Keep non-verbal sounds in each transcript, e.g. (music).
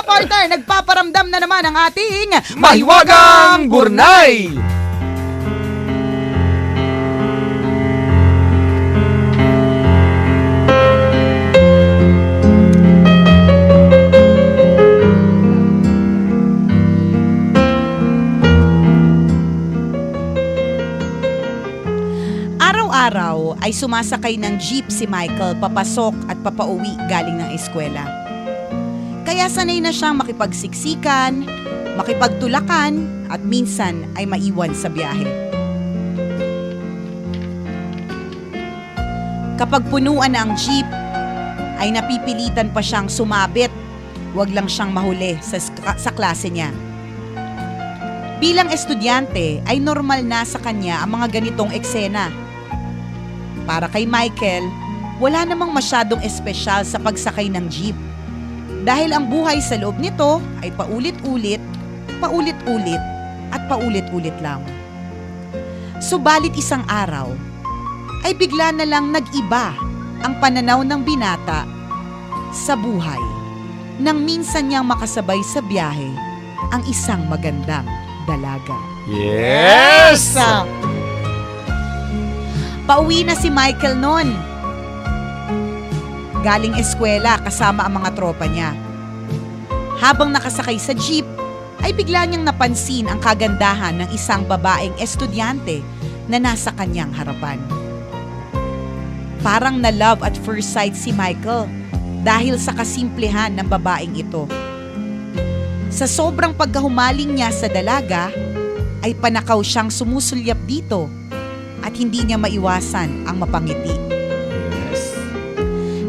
mga partner, nagpaparamdam na naman ang ating Mahiwagang Gurnay! Araw-araw ay sumasakay ng jeep si Michael papasok at papauwi galing ng eskwela. Kaya sanay na siyang makipagsiksikan, makipagtulakan at minsan ay maiwan sa biyahe. Kapag punuan na ang jeep, ay napipilitan pa siyang sumabit. Huwag lang siyang mahuli sa, sa klase niya. Bilang estudyante ay normal na sa kanya ang mga ganitong eksena. Para kay Michael, wala namang masyadong espesyal sa pagsakay ng jeep. Dahil ang buhay sa loob nito ay paulit-ulit, paulit-ulit, at paulit-ulit lang. Subalit isang araw, ay bigla na lang nag-iba ang pananaw ng binata sa buhay nang minsan niyang makasabay sa biyahe ang isang magandang dalaga. Yes! Pauwi na si Michael noon. Galing eskwela kasama ang mga tropa niya. Habang nakasakay sa jeep, ay bigla niyang napansin ang kagandahan ng isang babaeng estudyante na nasa kanyang harapan. Parang na love at first sight si Michael dahil sa kasimplehan ng babaeng ito. Sa sobrang pagkahumaling niya sa dalaga, ay panakaw siyang sumusulyap dito at hindi niya maiwasan ang mapangiti.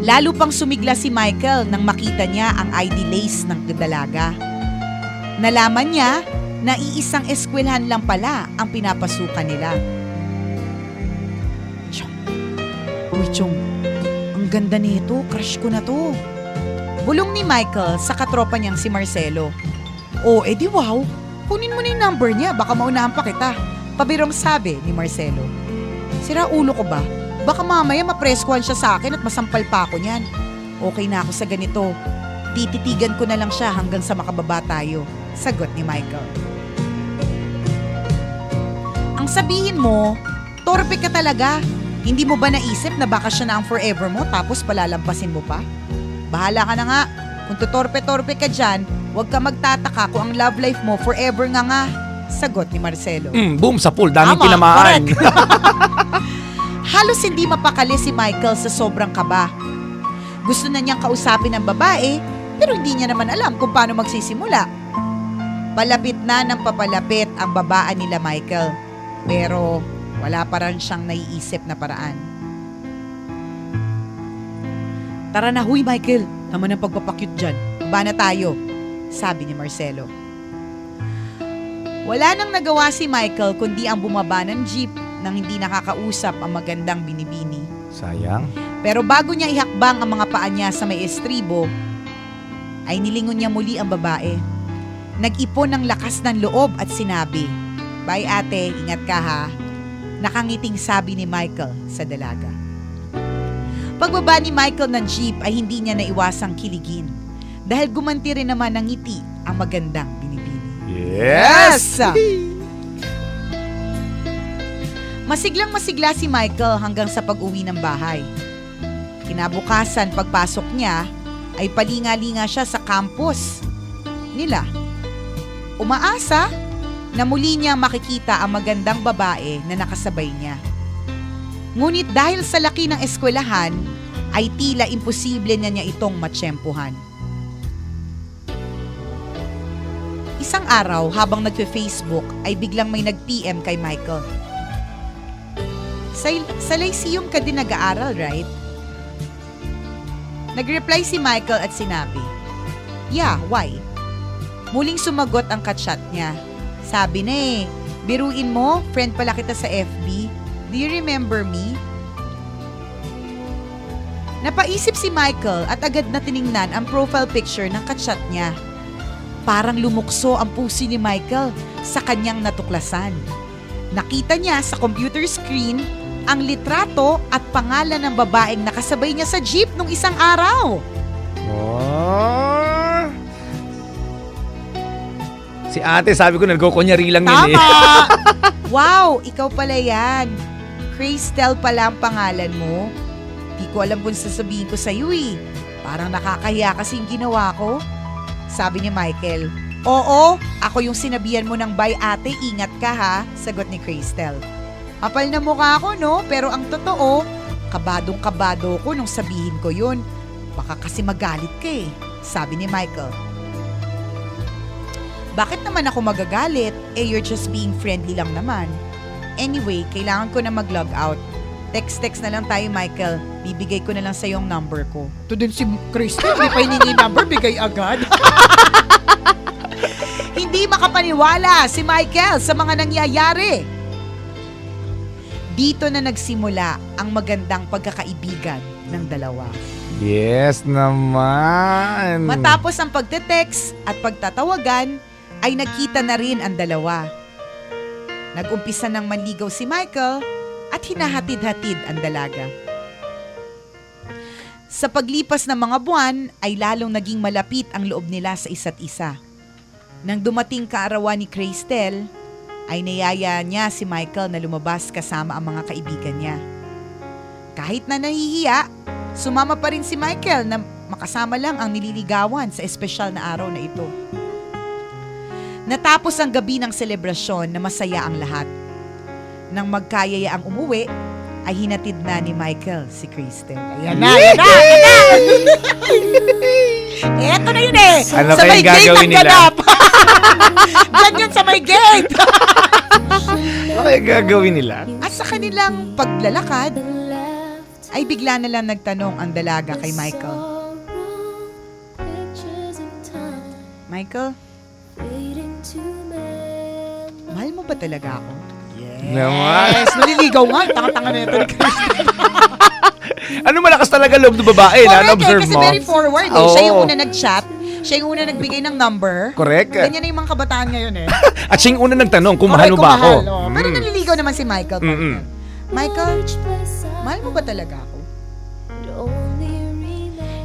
Lalo pang sumigla si Michael nang makita niya ang ID lace ng dalaga. Nalaman niya na iisang eskwelahan lang pala ang pinapasukan nila. Chong. Uy, Chong. Ang ganda nito. Crush ko na to. Bulong ni Michael sa katropa niyang si Marcelo. Oh, edi wow. Kunin mo na yung number niya. Baka maunahan pa kita. Pabirong sabi ni Marcelo. Sira ulo ko ba? Baka mamaya mapreskuhan siya sa akin at masampal pa ako niyan. Okay na ako sa ganito. Tititigan ko na lang siya hanggang sa makababa tayo. Sagot ni Michael. Ang sabihin mo, torpe ka talaga. Hindi mo ba naisip na baka siya na ang forever mo tapos palalampasin mo pa? Bahala ka na nga. Kung tutorpe-torpe ka dyan, huwag ka magtataka kung ang love life mo forever nga nga. Sagot ni Marcelo. Mm, boom sa pool, daming Tama, tinamaan. (laughs) Halos hindi mapakali si Michael sa sobrang kaba. Gusto na niyang kausapin ang babae, pero hindi niya naman alam kung paano magsisimula. Palapit na ng papalapit ang babaan nila Michael, pero wala pa rin siyang naiisip na paraan. Tara na, huy Michael. Tama ng pagpapakyut dyan. Ba na tayo, sabi ni Marcelo. Wala nang nagawa si Michael kundi ang bumaba ng jeep nang hindi nakakausap ang magandang binibini. Sayang. Pero bago niya ihakbang ang mga paa niya sa may estribo, ay nilingon niya muli ang babae. Nag-ipon ng lakas ng loob at sinabi, Bye ate, ingat ka ha. Nakangiting sabi ni Michael sa dalaga. Pagbaba ni Michael ng jeep ay hindi niya naiwasang kiligin dahil gumanti rin naman ng ngiti ang magandang binibini. Yes! Masiglang masigla si Michael hanggang sa pag-uwi ng bahay. Kinabukasan pagpasok niya ay palinga-linga siya sa campus nila. Umaasa na muli niya makikita ang magandang babae na nakasabay niya. Ngunit dahil sa laki ng eskwelahan, ay tila imposible na niya itong matsyempuhan. Isang araw habang nagfe-Facebook ay biglang may nag-PM kay Michael. Sa, sa Lyceum ka din nag-aaral, right? Nag-reply si Michael at sinabi, Yeah, why? Muling sumagot ang kachat niya. Sabi na eh, biruin mo, friend pala kita sa FB. Do you remember me? Napaisip si Michael at agad na tiningnan ang profile picture ng kachat niya. Parang lumukso ang puso ni Michael sa kanyang natuklasan. Nakita niya sa computer screen ang litrato at pangalan ng babaeng nakasabay niya sa jeep nung isang araw. Oh. Si ate, sabi ko, nagkukunyari lang yun eh. Tama! (laughs) wow, ikaw pala yan. Cristel pala ang pangalan mo. Di ko alam kung sasabihin ko sa'yo eh. Parang nakakahiya kasi yung ginawa ko. Sabi ni Michael. Oo, ako yung sinabihan mo ng bye ate, ingat ka ha, sagot ni Cristel. Kapal na mukha ko no, pero ang totoo, kabadong kabado ko nung sabihin ko yun. Baka kasi magalit ka eh, sabi ni Michael. Bakit naman ako magagalit? Eh, you're just being friendly lang naman. Anyway, kailangan ko na mag-log out. Text-text na lang tayo, Michael. Bibigay ko na lang sa yung number ko. Ito din si Kristen, may pa hiningi number, bigay agad. (laughs) Hindi makapaniwala si Michael sa mga nangyayari. Dito na nagsimula ang magandang pagkakaibigan ng dalawa. Yes naman. Matapos ang pagte-text at pagtatawagan, ay nagkita na rin ang dalawa. Nagumpisa ng manligaw si Michael at hinahatid-hatid ang dalaga. Sa paglipas ng mga buwan ay lalong naging malapit ang loob nila sa isa't isa. Nang dumating kaarawan ni Cristel, ay niyaya niya si Michael na lumabas kasama ang mga kaibigan niya. Kahit na nahihiya, sumama pa rin si Michael na makasama lang ang nililigawan sa espesyal na araw na ito. Natapos ang gabi ng selebrasyon na masaya ang lahat. Nang magkayaya ang umuwi, ay hinatid na ni Michael si Kristen. Ayan na, ayan na, ayan na! (laughs) Eto na yun eh! Ano sa kaya may gate gagawin nila? ganap! (laughs) Kaya gagawin nila? At sa kanilang paglalakad, ay bigla na lang nagtanong ang dalaga kay Michael. Michael, mahal mo ba talaga ako? Naman. Yes, (laughs) naliligaw nga. Tanga-tanga na ito ni (laughs) Kristen. Ano malakas talaga loob ng babae na Correct eh, kasi mo? very forward eh. Siya yung una nag-chat. Siya yung una nagbigay ng number. Correct. Ganyan na yung mga kabataan ngayon eh. (laughs) At siya yung una nagtanong kung Correct, mahal mo ba ako. oh. Pero Mm. naliligaw naman si Michael. Mm-mm. Michael, mahal mo ba talaga ako?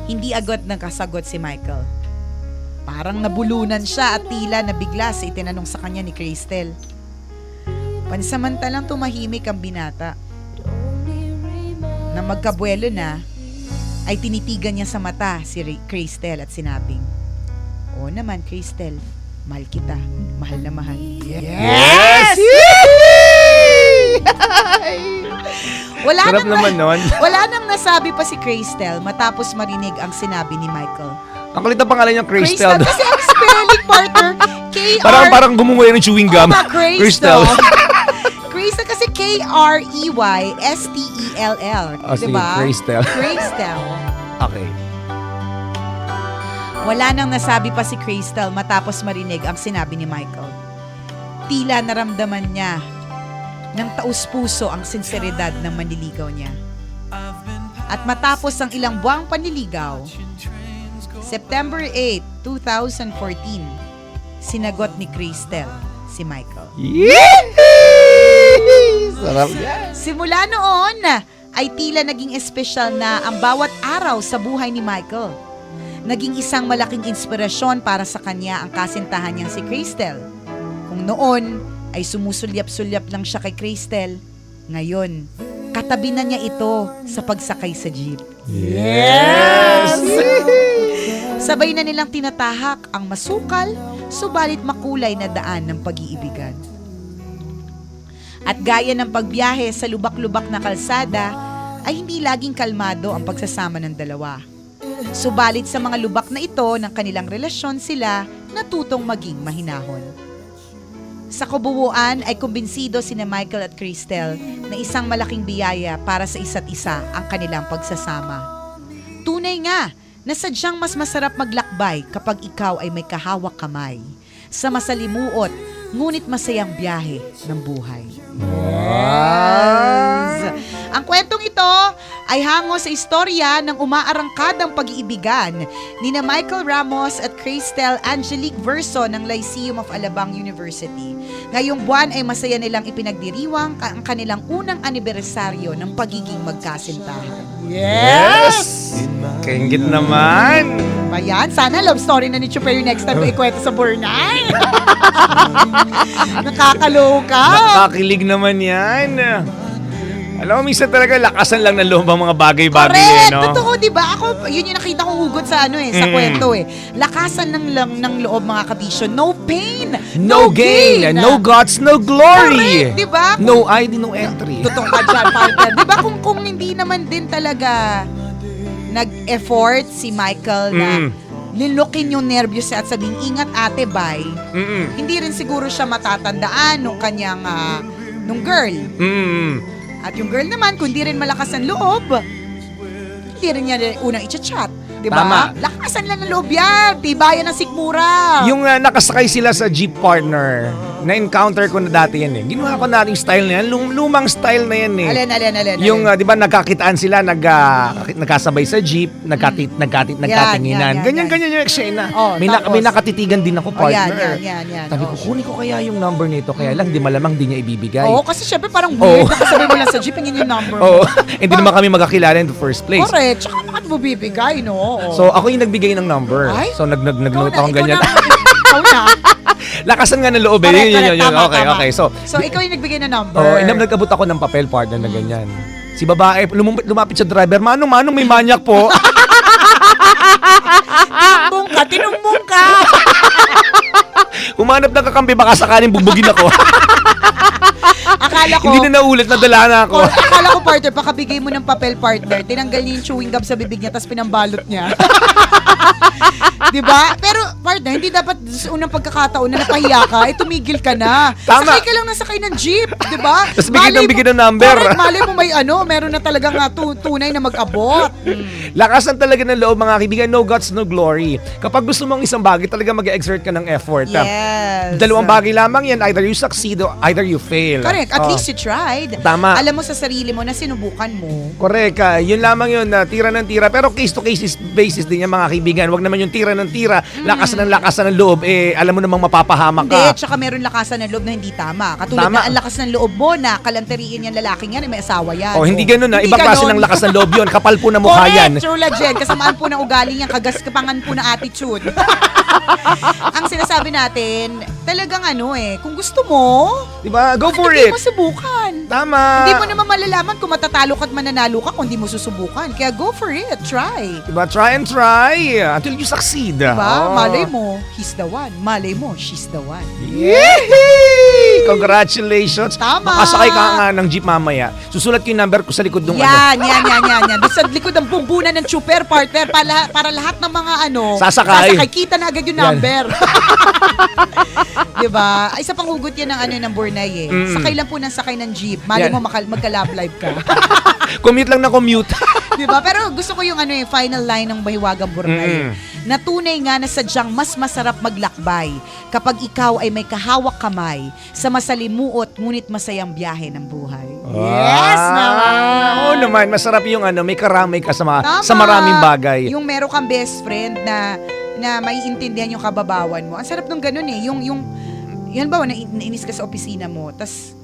Hindi agad nakasagot si Michael. Parang nabulunan siya at tila nabigla sa itinanong sa kanya ni Cristel. Pansamantalang tumahimik ang binata. Na magkabuelo na, ay tinitigan niya sa mata si Ray- Cristel at sinabing, Oo naman, Cristel, mahal kita. Mahal na mahal. Yes! (laughs) Wala Sarap nang, naman nun. (laughs) wala nang nasabi pa si Cristel matapos marinig ang sinabi ni Michael. Ang kulit na pangalan niya, Crystal. kasi ang spelling partner, K-R... Parang parang gumuguya ng chewing gum. Tama, Crystal. Crystal kasi E K-R-E-Y-S-T-E-L-L. Oh, sige, diba? Crystal. Crystal. Okay. Wala nang nasabi pa si Crystal matapos marinig ang sinabi ni Michael. Tila naramdaman niya ng taus-puso ang sinseridad ng manliligaw niya. At matapos ang ilang buwang panliligaw, September 8, 2014, sinagot ni Crystal si Michael. Yee! Sarap yan. Simula noon ay tila naging espesyal na ang bawat araw sa buhay ni Michael. Naging isang malaking inspirasyon para sa kanya ang kasintahan niyang si Crystal. Kung noon ay sumusulyap-sulyap lang siya kay Crystal, ngayon, katabi na niya ito sa pagsakay sa jeep. Yes! Sabay na nilang tinatahak ang masukal, subalit makulay na daan ng pag-iibigan. At gaya ng pagbiyahe sa lubak-lubak na kalsada, ay hindi laging kalmado ang pagsasama ng dalawa. Subalit sa mga lubak na ito ng kanilang relasyon sila natutong maging mahinahon. Sa kabuuan ay kumbinsido sina Michael at Cristel na isang malaking biyaya para sa isa't isa ang kanilang pagsasama. Tunay nga na sadyang mas masarap maglakbay kapag ikaw ay may kahawak kamay sa masalimuot ngunit masayang biyahe ng buhay. Wow! Ang kwentong ito ay hango sa istorya ng umaarangkadang pag-iibigan ni na Michael Ramos at Cristel Angelique Verso ng Lyceum of Alabang University. Ngayong buwan ay masaya nilang ipinagdiriwang ang kanilang unang anibersaryo ng pagiging magkasintahan. Kaingit naman. Ba yan? Sana love story na ni Chuper yung next time ko ikwento sa Burnay. (laughs) Nakakaloka. Nakakilig naman yan. Alam mo, minsan talaga lakasan lang ng loob ang mga bagay-bagay eh, Correct! no? Totoo, di ba? Ako, yun yung nakita kong hugot sa ano eh, sa Mm. kwento eh. Lakasan ng lang ng loob mga kabisyo. No pain! No gain, no guts, no glory. Correct, di ba? No ID, no entry. Totoo ka dyan, (laughs) partner. Di ba kung, kung hindi naman din talaga nag-effort si Michael na Mm. nilukin yung nervyos at sabing, ingat ate, bye. Mm-mm. Hindi rin siguro siya matatandaan nung kanyang, ah, nung girl. Mm-mm. At yung girl naman, kung di rin malakas ang loob, hindi rin niya unang i-chat. Di ba? Tama. Lakasan lang ng loob yan. Tibayan ng sikmura. Yung ah, nakasakay sila sa jeep partner, na-encounter ko na dati yan eh. Ginawa ko na yung style na yan. Lum- lumang style na yan eh. Alin, alin, alin. Yung, alin. ah, di ba, nagkakitaan sila, nag, ah, nagkasabay sa jeep, nagkati, nagkati, nagkatinginan. yan, yan, Ganyan-ganyan yung eksena. Oh, may, na- may nakatitigan din ako, Oh, yan, partner. yan, yan, yan. Sabi Oh. ko, kunin ko kaya yung number nito. Kaya lang, di malamang di niya ibibigay. Oo, kasi syempre parang Oo. weird. Nakasabay mo lang sa jeep, hingin yung number Oo. mo. (laughs) Hindi naman kami magkakilala in the first place. Correct. Tsaka bakit mo bibigay, no? Oo. So, ako yung nagbigay ng number. Ay? So, nag, nag, nag-note na, akong ikaw ganyan. na. Ikaw na. Lakasan nga ng loob eh. Correct, Yun, yun, correct. yun. Tama, Okay, tama. okay. So, So, ikaw yung nagbigay ng number. oh, inam nagabot ako ng papel partner na ganyan. Si babae, lumapit, lumapit sa driver, manong, manong, may manyak po. (laughs) Tinumbong ka, tinumbong ka. (laughs) Umanap ng kakampi, baka sakaling bugbugin ako. (laughs) Akala ko, Hindi na naulit, nadala na ako. Or, akala ko partner, pakabigay mo ng papel partner, tinanggal niya yung chewing gum sa bibig niya, tapos pinambalot niya. (laughs) Di ba? Pero partner, hindi dapat sa unang pagkakataon na napahiya ka, eh tumigil ka na. Tama. Sakay ka lang na sakay ng jeep, di ba? Tapos bigyan ng bigyan ng number. Correct, malay mo may ano, meron na talagang nga tu- tunay na mag-abot. (laughs) Lakasan talaga ng loob, mga kaibigan. No guts, no glory. Kapag gusto mong isang bagay, talaga mag-exert ka ng effort. Yes. Dalawang bagay lamang yan. Either you succeed or either you fail. Correct, at Oh. least you tried. Tama. Alam mo sa sarili mo na sinubukan mo. Correct. ah. yun lamang yun, na tira ng tira. Pero case to case is- basis din yan mga kaibigan. Huwag naman yung tira ng tira, lakasan ng lakasan ng loob, eh alam mo namang mapapahamak Hindi, ka. tsaka meron lakasan ng loob na hindi tama. Katulad Tama. na ang lakas ng loob mo na kalanteriin yan lalaking yan, eh, may asawa yan. Oh, hindi ganun na. Hindi Ibang klase ng lakas ng loob yun. Kapal po na mukha yan. Correct, true legend. Kasamaan po ng ugali yan, kagaskapangan po ng attitude. (laughs) ang sinasabi natin, talagang ano eh, kung gusto mo, Diba? Go for hindi it. mo subukan. Tama. Hindi mo naman malalaman kung matatalo ka at mananalo ka kung hindi mo susubukan. Kaya go for it, try. Diba? Try and try until you succeed. Diba? Oh. Malay mo, he's the one. Malay mo, she's the one. Yehey! Congratulations. Tama. Makasakay ka nga ng jeep mamaya. Susulat ko yung number ko sa likod ng ano. Yan, yan, yan, yan, yan. Doon sa likod ng bumbunan ng super partner para, para lahat ng mga ano, Sasakay. kita na agad yung Yan. number. (laughs) 'Di ba? Ay, Isa pang hugot yan ng ano ng Burnay eh. Mm. Sakay lang po ng sakay ng jeep. Mali Yan. mo makal- magka-love live ka. (laughs) Commute lang na commute. (laughs) 'Di ba? Pero gusto ko yung ano eh, final line ng Bahiwagang Burnay. Mm. Na tunay nga na sadyang mas masarap maglakbay kapag ikaw ay may kahawak kamay sa masalimuot ngunit masayang biyahe ng buhay. Yes naman! Oo naman, masarap yung ano, may karamay ka sa, mga, Tama. sa maraming bagay. Yung meron kang best friend na na maiintindihan yung kababawan mo. Ang sarap nung ganun eh. Yung, yung, yan ba, na, nainis ka sa opisina mo, tas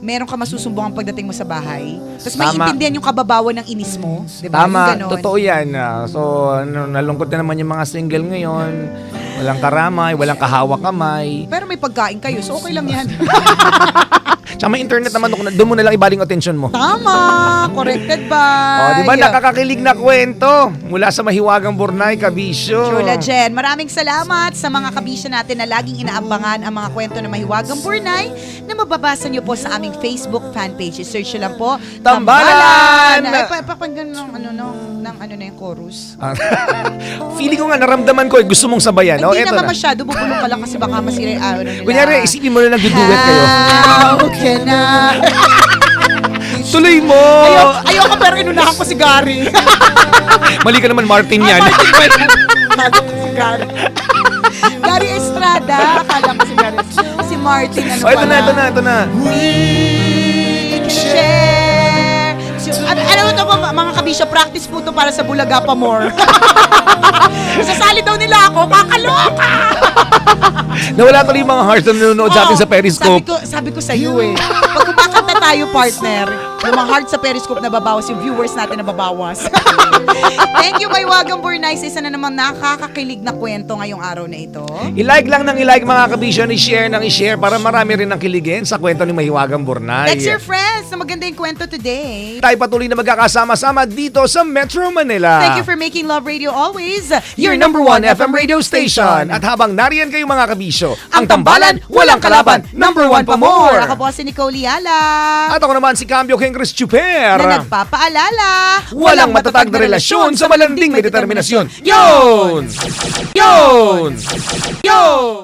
meron ka masusumbong pagdating mo sa bahay. Tapos Tama. maiintindihan yung kababawan ng inis mo. Di ba? Yung Tama, ganon. totoo yan. ah. So, ano, nalungkot na naman yung mga single ngayon. Walang karamay, walang kahawak kamay. Pero may pagkain kayo, so okay lang yan. (laughs) Tsaka may internet naman, doon mo na lang ibaling attention mo. Tama! Corrected ba? Oh, di ba nakakakilig na kwento mula sa mahiwagang Burnay, Kabisyo. Chula Jen, maraming salamat sa mga kabisya natin na laging inaabangan ang mga kwento ng Mahiwagang Burnay na mababasa nyo po sa aming Facebook fanpage. I-search nyo lang po. Tambalan! Ay, pa, papanggan ng ano, ng, ng ano na yung chorus. Ah, (laughs) Feeling ko nga, naramdaman ko, eh, gusto mong sabayan. Oh, Hindi eto naman na. masyado, bubulong ka lang kasi baka masira yung ano nila. Kunyari, isipin mo na lang duduet kayo. How can I? (laughs) Tuloy mo! Ayoko, ayoko pero inunahan ko si Gary. (laughs) Mali ka naman, Martin yan. Akala ko si Gary. Gary Estrada. Akala ko si Gary. Si Martin, ano Oh, ito pala? na, ito na, ito na. We share Al- alam mo to po, mga kabisyo, practice po to para sa Bulaga pa more. (laughs) Sasali daw nila ako, kakaloka! (laughs) Nawala tuloy yung mga hearts na nanonood sa atin Oo, sa Periscope. Sabi ko, sabi ko sa iyo eh. Pag kumakanta tayo, partner, yung mga heart sa Periscope nababawas, yung viewers natin nababawas. (laughs) Thank you, my Wagang Bornais. Isa na namang nakakakilig na kwento ngayong araw na ito. I-like lang ng i-like mga kabisyon, i-share ng i-share para marami rin ang kiligin sa kwento ni Mahiwagang Burnay. Text your friends na maganda yung kwento today. Tayo patuloy na magkakasama-sama dito sa Metro Manila. Thank you for making Love Radio always your number one FM radio station. At habang nariyan kayo mga kabisyo, ang tambalan, walang kalaban, number one pa more. Ako po si Nicole Yala. At ako naman si Cambio King Chris Chuper. na nagpapaalala, Walang matatag na relasyon sa malanding may determinasyon. Yun! Yun! Yun!